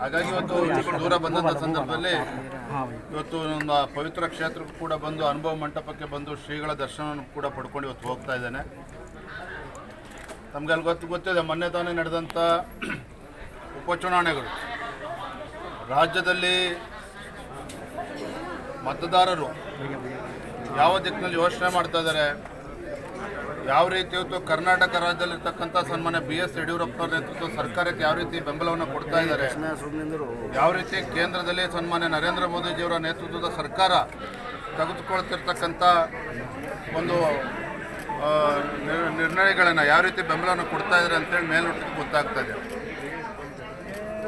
ಹಾಗಾಗಿ ಇವತ್ತು ದೂರ ಬಂದಂಥ ಸಂದರ್ಭದಲ್ಲಿ ಇವತ್ತು ನಮ್ಮ ಪವಿತ್ರ ಕ್ಷೇತ್ರಕ್ಕೂ ಕೂಡ ಬಂದು ಅನುಭವ ಮಂಟಪಕ್ಕೆ ಬಂದು ಶ್ರೀಗಳ ದರ್ಶನವನ್ನು ಕೂಡ ಪಡ್ಕೊಂಡು ಇವತ್ತು ಹೋಗ್ತಾ ಇದ್ದೇನೆ. ತಮಗೆ ಅಲ್ಲಿ ಗೊತ್ತು, ಗೊತ್ತಿದೆ, ಮೊನ್ನೆ ತಾನೇ ನಡೆದಂಥ ಉಪಚುನಾವಣೆಗಳು. ರಾಜ್ಯದಲ್ಲಿ ಮತದಾರರು ಯಾವ ದಿಕ್ಕಿನಲ್ಲಿ ಯೋಚನೆ ಮಾಡ್ತಾ ಇದ್ದಾರೆ ಯಾವ ರೀತಿ ಇವತ್ತು ಕರ್ನಾಟಕ ರಾಜ್ಯದಲ್ಲಿರ್ತಕ್ಕಂಥ ಸನ್ಮಾನ್ಯ ಬಿ ಎಸ್ ಯಡಿಯೂರಪ್ಪ ನೇತೃತ್ವ ಸರ್ಕಾರಕ್ಕೆ ಯಾವ ರೀತಿ ಬೆಂಬಲವನ್ನು ಕೊಡ್ತಾ ಇದ್ದಾರೆ? ಯಾವ ರೀತಿ ಕೇಂದ್ರದಲ್ಲಿ ಸನ್ಮಾನ್ಯ ನರೇಂದ್ರ ಮೋದಿಜಿಯವರ ನೇತೃತ್ವದ ಸರ್ಕಾರ ತೆಗೆದುಕೊಳ್ತಿರ್ತಕ್ಕಂಥ ಒಂದು ನಿರ್- ನಿರ್ಣಯಗಳನ್ನು ಯಾವ ರೀತಿ ಬೆಂಬಲವನ್ನು ಕೊಡ್ತಾ ಇದ್ದಾರೆ ಅಂತೇಳಿ ಮೇಲ್ನೋಟಕ್ಕೆ ಗೊತ್ತಾಗ್ತಾ ಇದೆ.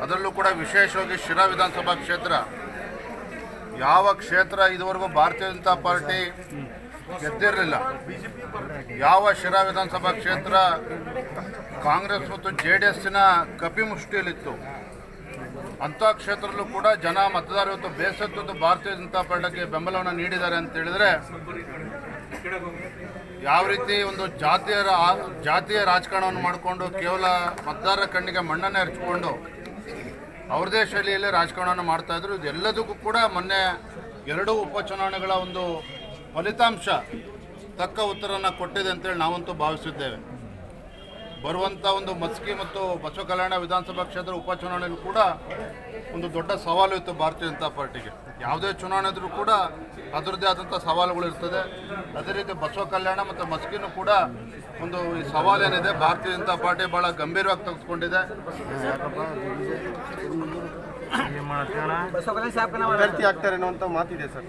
ಅದರಲ್ಲೂ ಕೂಡ ವಿಶೇಷವಾಗಿ ಶಿರಾ ವಿಧಾನಸಭಾ ಕ್ಷೇತ್ರ ಯಾವ ಕ್ಷೇತ್ರ ಇದುವರೆಗೂ ಭಾರತೀಯ ಜನತಾ ಪಾರ್ಟಿ ಗೆದ್ದಿರಲಿಲ್ಲ. ಯಾವ ಶಿರಾ ವಿಧಾನಸಭಾ ಕ್ಷೇತ್ರ ಕಾಂಗ್ರೆಸ್ ಮತ್ತು ಜೆ ಡಿ ಎಸ್ನ ಕಪಿಮುಷ್ಟಿಯಲ್ಲಿತ್ತು ಅಂಥ ಕ್ಷೇತ್ರದಲ್ಲೂ ಕೂಡ ಜನ ಮತದಾರ ಇವತ್ತು ಬೇಸತ್ತು ಭಾರತೀಯ ಜನತಾ ಪಾರ್ಟಿಗೆ ಬೆಂಬಲವನ್ನು ನೀಡಿದ್ದಾರೆ ಅಂತ ಹೇಳಿದ್ರೆ, ಯಾವ ರೀತಿ ಒಂದು ಜಾತಿಯ ಜಾತಿಯ ರಾಜಕಾರಣವನ್ನು ಮಾಡಿಕೊಂಡು ಕೇವಲ ಮತದಾರರ ಕಣ್ಣಿಗೆ ಮಣ್ಣನ್ನು ಹರಿಸಿಕೊಂಡು ಅವ್ರದೇ ಶೈಲಿಯಲ್ಲಿ ರಾಜಕಾರಣವನ್ನು ಮಾಡ್ತಾ ಇದ್ರು, ಇದೆಲ್ಲದಕ್ಕೂ ಕೂಡ ಮೊನ್ನೆ ಎರಡೂ ಉಪಚುನಾವಣೆಗಳ ಒಂದು ಫಲಿತಾಂಶ ತಕ್ಕ ಉತ್ತರವನ್ನು ಕೊಟ್ಟಿದೆ ಅಂತೇಳಿ ನಾವಂತೂ ಭಾವಿಸಿದ್ದೇವೆ. ಬರುವಂಥ ಒಂದು ಮಸ್ಕಿ ಮತ್ತು ಬಸವ ಕಲ್ಯಾಣ ವಿಧಾನಸಭಾ ಕ್ಷೇತ್ರ ಉಪಚುನಾವಣೆಯಲ್ಲೂ ಕೂಡ ಒಂದು ದೊಡ್ಡ ಸವಾಲು ಇತ್ತು ಭಾರತೀಯ ಜನತಾ ಪಾರ್ಟಿಗೆ. ಯಾವುದೇ ಚುನಾವಣೆ ಇದ್ರೂ ಕೂಡ ಅದರದ್ದೇ ಆದಂಥ ಸವಾಲುಗಳು ಇರ್ತದೆ. ಅದೇ ರೀತಿ ಬಸವ ಕಲ್ಯಾಣ ಮತ್ತು ಮಸ್ಕಿನೂ ಕೂಡ ಒಂದು ಈ ಸವಾಲೇನಿದೆ. ಭಾರತೀಯ ಜನತಾ ಪಾರ್ಟಿ ಭಾಳ ಗಂಭೀರವಾಗಿ ತೆಗೆದುಕೊಂಡಿದೆ. ಅಭ್ಯರ್ಥಿ ಆಗ್ತಾರೆ ಅನ್ನುವಂಥ ಮಾತಿದೆ ಸರ್.